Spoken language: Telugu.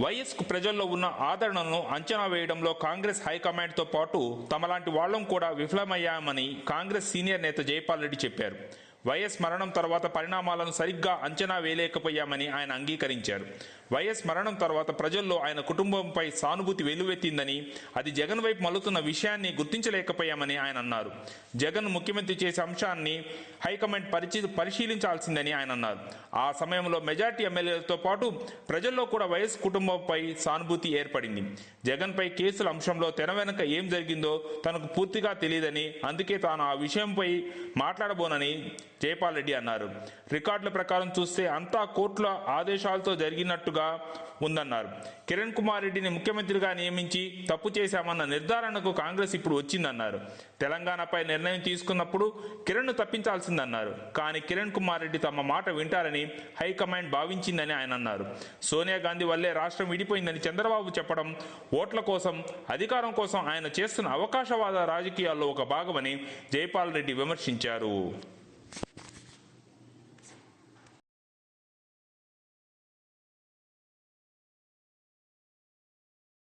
వైఎస్కు ప్రజల్లో ఉన్న ఆదరణను అంచనా వేయడంలో కాంగ్రెస్ హైకమాండ్తో పాటు తమలాంటి వాళ్ళం కూడా విఫలమయ్యామని కాంగ్రెస్ సీనియర్ నేత జైపాల్ రెడ్డి చెప్పారు. వైఎస్ మరణం తర్వాత పరిణామాలను సరిగ్గా అంచనా వేయలేకపోయామని ఆయన అంగీకరించారు. వైఎస్ మరణం తర్వాత ప్రజల్లో ఆయన కుటుంబంపై సానుభూతి వెల్లువెత్తిందని అది జగన్ వైపు మలుతున్న విషయాన్ని గుర్తించలేకపోయామని ఆయన అన్నారు. జగన్ ముఖ్యమంత్రి చేసే అంశాన్ని హైకమాండ్ పరిచి పరిశీలించాల్సిందని ఆయన అన్నారు. ఆ సమయంలో మెజార్టీ ఎమ్మెల్యేలతో పాటు ప్రజల్లో కూడా వైఎస్ కుటుంబంపై సానుభూతి ఏర్పడింది. జగన్పై కేసుల అంశంలో తెర వెనుక ఏం జరిగిందో తనకు పూర్తిగా తెలియదని అందుకే తాను ఆ విషయంపై మాట్లాడబోనని జైపాల్ రెడ్డి అన్నారు. రికార్డుల ప్రకారం చూస్తే అంతా కోర్టుల ఆదేశాలతో జరిగినట్టుగా ఉందన్నారు. కిరణ్ కుమార్ రెడ్డిని ముఖ్యమంత్రిగా నియమించి తప్పు చేశామన్న నిర్ధారణకు కాంగ్రెస్ ఇప్పుడు వచ్చిందన్నారు. తెలంగాణపై నిర్ణయం తీసుకున్నప్పుడు కిరణ్ను తప్పించాల్సిందన్నారు. కానీ కిరణ్ కుమార్ రెడ్డి తమ మాట వింటారని హైకమాండ్ భావించిందని ఆయన అన్నారు. సోనియా గాంధీ వల్లే రాష్ట్రం విడిపోయిందని చంద్రబాబు చెప్పడం ఓట్ల కోసం అధికారం కోసం ఆయన చేస్తున్న అవకాశవాద రాజకీయాల్లో ఒక భాగమని జైపాల్ రెడ్డి విమర్శించారు.